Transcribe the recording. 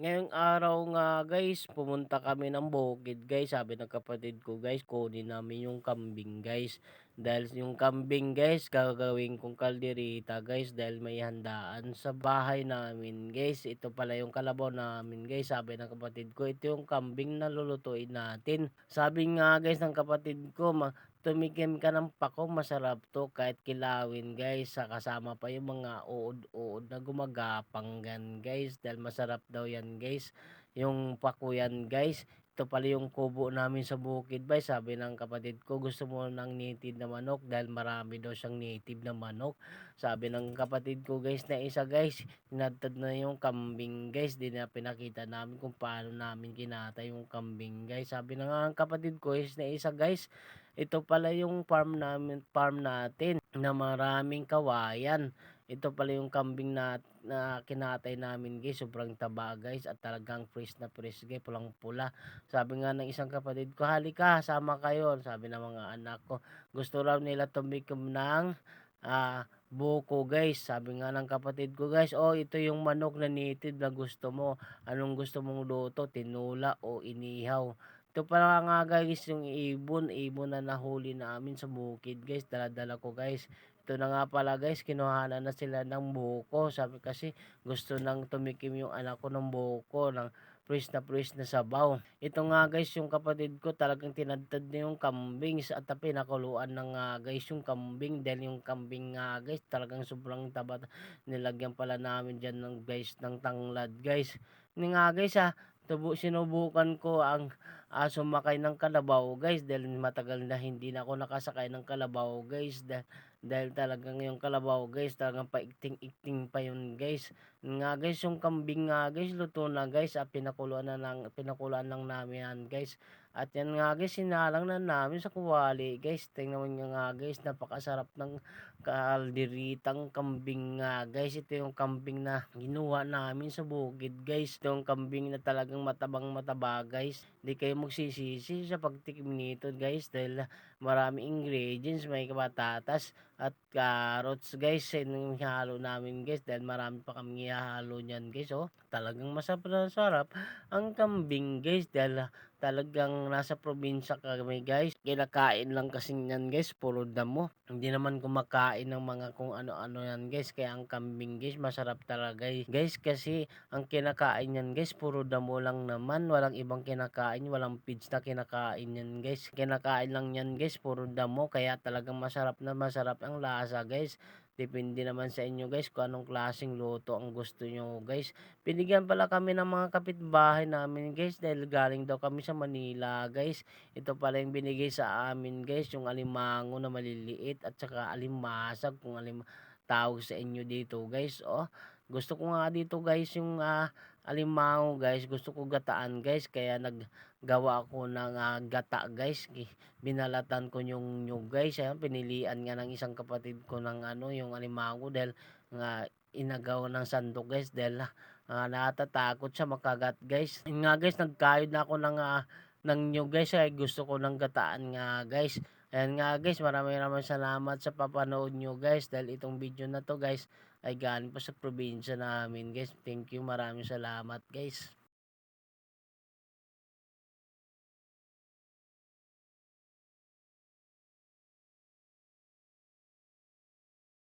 Ngayong araw nga guys, pumunta kami ng bukid guys. Sabi ng kapatid ko guys, kunin namin yung kambing guys. Dahil yung kambing guys, gagawin kong kalderita guys. Dahil may handaan sa bahay namin guys. Ito pala yung kalabaw namin guys. Sabi ng kapatid ko, ito yung kambing na lulutuin natin. Sabi nga guys ng kapatid ko, ma tumikim ka ng pako, masarap to kahit kilawin guys. Sa kasama pa yung mga uod-uod na gumagapang gan guys. Dahil masarap daw yan guys. Yung pako yan guys. Ito pala yung kubo namin sa bukid bay. Sabi ng kapatid ko, gusto mo ng native na manok dahil marami daw siyang native na manok. Sabi ng kapatid ko guys na isa guys, tinatad na yung kambing guys. Di na pinakita namin kung paano namin kinata yung kambing guys. Sabi ng kapatid ko is na isa guys, ito pala yung farm namin, farm natin na maraming kawayan. Ito pala yung kambing na, na kinatay namin guys. Sobrang taba guys at talagang fresh na fresh guys. Pulang pula. Sabi nga ng isang kapatid ko, halika sama kayo. Sabi ng mga anak ko, gusto raw nila tumikim ng uh, buko guys. Sabi nga ng kapatid ko guys, oh ito yung manok na native na gusto mo. Anong gusto mong luto? Tinula o inihaw? Ito pala nga guys yung ibon, ibon na nahuli namin sa bukid guys, dala-dala ko guys. Ito na nga pala guys, kinuhanan na sila ng buko. Sabi kasi gusto nang tumikim yung anak ko ng buko, ng fresh na fresh na sabaw. Ito nga guys, yung kapatid ko talagang tinadtad na yung kambing at pinakuluan na nga guys yung kambing dahil yung kambing nga guys talagang sobrang taba. Nilagyan pala namin dyan ng guys ng tanglad guys. Ini nga guys ha, tubo, sinubukan ko ang uh, sumakay ng kalabaw guys dahil matagal na hindi na ako nakasakay ng kalabaw guys dahil, dahil talagang yung kalabaw guys talagang paikting-ikting pa yun guys. Nga guys yung kambing nga guys luto na guys at pinakuluan na lang pinakuluan lang namin guys at yan nga guys sinalang na namin sa kuwali. Guys tingnan mo nga guys napakasarap ng kalderitang kambing nga guys. Ito yung kambing na ginuha namin sa bukid guys. Ito yung kambing na talagang matabang mataba guys. Di kayo magsisisi sa pagtikim nito guys dahil marami ingredients may patatas at carrots guys. Yung halo namin guys dahil marami pa kami halo niyan guys oh. Talagang masarap ang kambing guys dahil talagang nasa probinsya kami guys. Kinakain lang kasi yan guys puro damo. Hindi naman kumakain ng mga kung ano-ano yan guys. Kaya ang kambing guys masarap talaga guys kasi ang kinakain yan guys puro damo lang naman. Walang ibang kinakain walang feeds na kinakain yan guys. Kinakain lang yan guys puro damo. Kaya talagang masarap na masarap ang lasa guys Depende naman sa inyo guys kung anong klaseng luto ang gusto nyo guys. Binigyan pala kami ng mga kapitbahay namin guys dahil galing daw kami sa Manila guys. Ito pala yung binigay sa amin guys yung alimango na maliliit at saka alimasag kung alim tawag sa inyo dito guys. Oh, gusto ko nga dito guys yung uh, alimango guys. Gusto ko gataan guys kaya naggawa ako ng uh, gata guys. Binalatan ko yung nyug guys. Ayan pinilian nga ng isang kapatid ko ng ano yung alimango dahil nga inagaw ng sandok guys dahil uh, natatakot siya makagat guys. Yun nga guys nagkayod na ako ng uh, ng nyug guys ay gusto ko ng gataan nga guys. Ayan nga guys maraming maraming salamat sa papanood nyo guys dahil itong video na to guys ay galing pa sa probinsya namin guys. Thank you maraming salamat guys